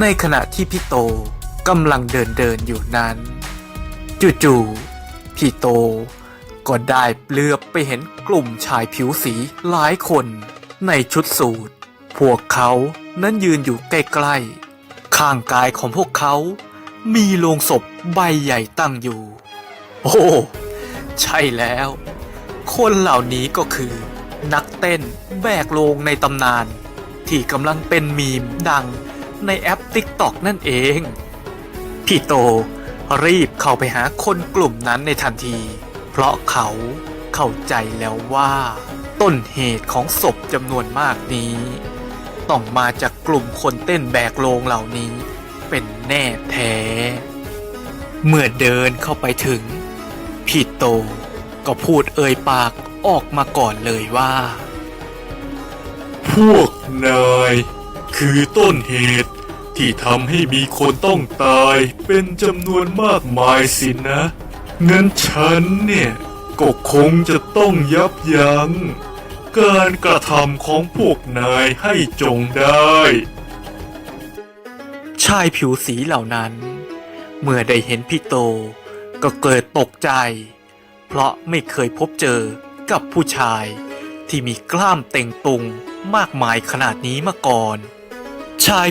ในขณะที่พี่โตกำลังเดินเดินอยู่นั้น จู่ๆพี่โตก็ได้เลือบไปเห็นกลุ่มชายผิวสีหลายคนในชุดสูทพวกเขานั้นยืนอยู่ใกล้ๆ ข้างกายของพวกเขา มีโลงศพใบใหญ่ตั้งอยู่ โอ้ ใช่แล้ว คนเหล่านี้ก็คือ นักเต้นแบกโลงในตำนาน ที่กำลังเป็นมีมดัง ในแอป TikTok นั่นเอง พี่โตรีบเข้าไปหาคนกลุ่มนั้นในทันที เพราะเขาเข้าใจแล้วว่า ต้นเหตุของศพจำนวนมากนี้ ต้องมาจากกลุ่มคนเต้นแบกโลงเหล่านี้ เป็นแน่แท้ เมื่อเดินเข้าไปถึง พี่โตก็พูดเอ่ยปากออกมาก่อนเลยว่า พวกนาย คือต้นเหตุที่ทำให้มีคนต้องตายเป็นจำนวนมากมายสินะงั้นฉันเนี่ยก็คงจะต้องยับยั้งการกระทำของพวกนายให้จงได้ ชายผิวสีเหล่านั้น เมื่อได้เห็นพี่โตก็เกิดตกใจ เพราะไม่เคยพบเจอกับผู้ชายที่มีกล้ามเต่งตุงมากมายขนาดนี้มาก่อน ชาย